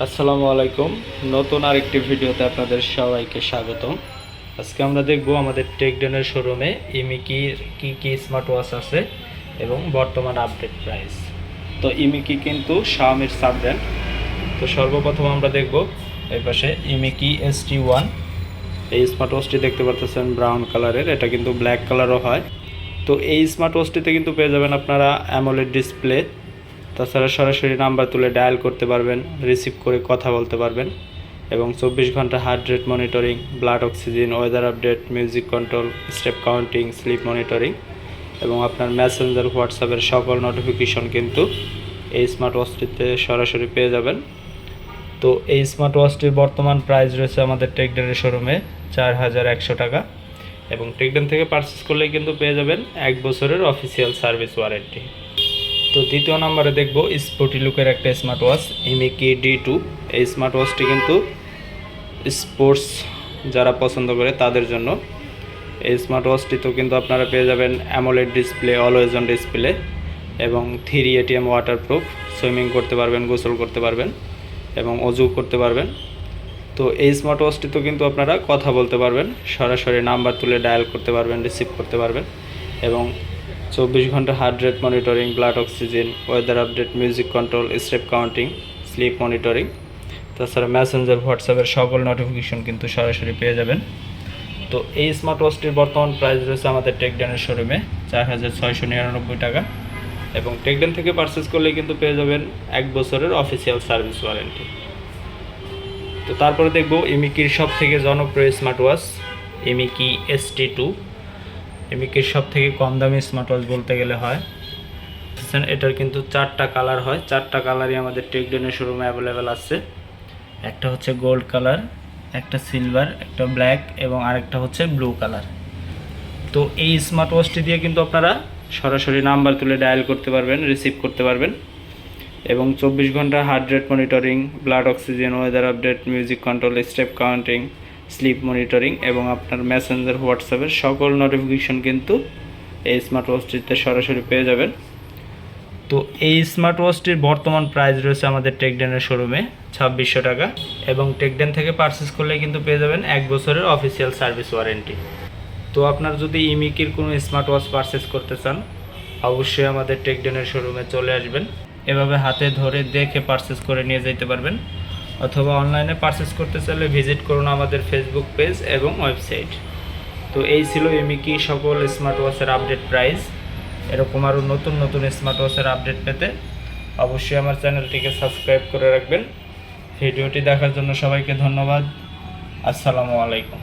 আসসালামু আলাইকুম। নতুন আরেকটি ভিডিওতে আপনাদের সবাইকে স্বাগতম। আজকে আমরা দেখব আমাদের টেকডেনের শোরুমে ইমিকির কি কি স্মার্ট ওয়াচ আছে এবং বর্তমান আপডেট প্রাইস তো ইমিকি কিন্তু শাওমির সাব ব্র্যান্ড তো সর্বপ্রথম আমরা দেখব এই পাশে ইমিকি এস টি ওয়ান এই স্মার্ট ওয়াচটি দেখতে পাচ্ছেন ব্রাউন কালারের এটা কিন্তু ব্ল্যাক কালারও হয়। তো এই স্মার্ট ওয়াচটিতে কিন্তু পেয়ে যাবেন আপনারা অ্যামোলেড ডিসপ্লে তাছাড়া সরাসরি নাম্বার তুলে ডায়াল করতে পারবেন, রিসিভ করে কথা বলতে পারবেন এবং চব্বিশ ঘণ্টা heart rate monitoring, blood oxygen, weather update, music control, step counting, sleep monitoring এবং আপনার মেসেঞ্জার, হোয়াটসঅ্যাপের সকল নোটিফিকেশন কিন্তু এই স্মার্ট ওয়াচটিতে সরাসরি পেয়ে যাবেন। তো এই স্মার্ট ওয়াচটির বর্তমান প্রাইস রয়েছে আমাদের টেকডেনের শোরুমে চার হাজার একশো টাকা এবং টেকডেন থেকে পারচেস করলেই কিন্তু পেয়ে যাবেন এক বছরের অফিসিয়াল সার্ভিস ওয়ারেন্টি তো দ্বিতীয় নম্বরে দেখব স্পোর্টি লুকের একটা smart watch Imiki D two এই স্মার্ট ওয়াচটি কিন্তু স্পোর্টস যারা পছন্দ করে তাদের জন্য। এই স্মার্ট ওয়াচটি তো কিন্তু আপনারা পেয়ে যাবেন AMOLED display always on display এবং থ্রি এটিএম ওয়াটারপ্রুফ সুইমিং করতে পারবেন, গোসল করতে পারবেন এবং অজু করতে পারবেন। তো এই স্মার্ট ওয়াচটিতেও কিন্তু আপনারা কথা বলতে পারবেন, সরাসরি নাম্বার তুলে ডায়াল করতে পারবেন রিসিভ করতে পারবেন এবং চব্বিশ ঘণ্টা heart rate monitoring blood oxygen weather update music control step counting sleep monitoring তাছাড়া মেসেঞ্জার হোয়াটসঅ্যাপের সকল নোটিফিকেশন কিন্তু সরাসরি পেয়ে যাবেন। তো এই স্মার্ট ওয়াচটির বর্তমান প্রাইস রয়েছে আমাদের টেকডেনের শোরুমে চার হাজার ছয়শো নিরানব্বই টাকা এবং টেকডেন থেকে পারচেস করলে কিন্তু পেয়ে যাবেন এক বছরের অফিসিয়াল সার্ভিস ওয়ারেন্টি তো তারপরে দেখব ইমিকির সব থেকে জনপ্রিয় smart watch Imiki S T two এমিকের সব থেকে কম দামি স্মার্ট ওয়াচ বলতে গেলে হয়। এটার কিন্তু চারটা কালার হয়। চারটা কালারই আমাদের টেকডেনের শোরুমে অ্যাভেলেবেল আছে। একটা হচ্ছে গোল্ড কালার একটা সিলভার একটা ব্ল্যাক এবং আরেকটা হচ্ছে ব্লু কালার তো এই স্মার্ট ওয়াচটি দিয়ে কিন্তু আপনারা সরাসরি নাম্বার তুলে ডায়াল করতে পারবেন রিসিভ করতে পারবেন। এবং চব্বিশ ঘণ্টা heart rate monitoring blood oxygen weather update music control step counting sleep monitoring এবং আপনার মেসেঞ্জার হোয়াটসঅ্যাপের সকল নোটিফিকেশন কিন্তু এই স্মার্ট ওয়াচটিতে সরাসরি পেয়ে যাবেন। তো এই স্মার্ট ওয়াচটির বর্তমান প্রাইস রয়েছে আমাদের টেকডেনের শোরুমে ছাব্বিশশো টাকা এবং টেকডেন থেকে পারচেস করলে কিন্তু পেয়ে যাবেন এক বছরের অফিসিয়াল সার্ভিস ওয়ারেন্টি তো আপনার যদি ইমিকির কোনো স্মার্ট ওয়াচ পারচেস করতে চান, অবশ্যই আমাদের টেকডেনের শোরুমে চলে আসবেন। এভাবে হাতে ধরে দেখে পারচেস করে নিয়ে যেতে পারবেন। অথবা অনলাইনে পারচেস করতে চাইলে ভিজিট করুন আমাদের ফেসবুক পেজ এবং ওয়েবসাইট তো এই ছিল এমিকি সকল স্মার্ট ওয়াচের আপডেট প্রাইস এরকম আরও নতুন নতুন স্মার্ট ওয়াচের আপডেট পেতে অবশ্যই আমার চ্যানেলটিকে সাবস্ক্রাইব করে রাখবেন। ভিডিওটি দেখার জন্য সবাইকে ধন্যবাদ। আসসালামু আলাইকুম।